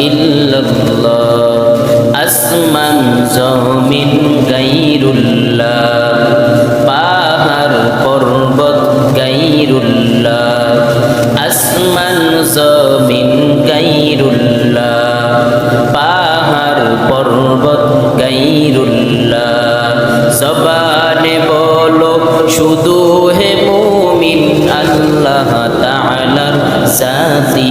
ইল্লাল্লাহ। আসমান, জমিন, গাইরুল্লাহ। পাহাড়, পর্বত, গাইরুল্লাহ। আসমান, জমিন, গাইরুল্লাহ। পাহাড়, পর্বত, গাইরুল্লাহ। জবানে বলো, শুধু হে মুমিন, আল্লাহ তাআলার সাথী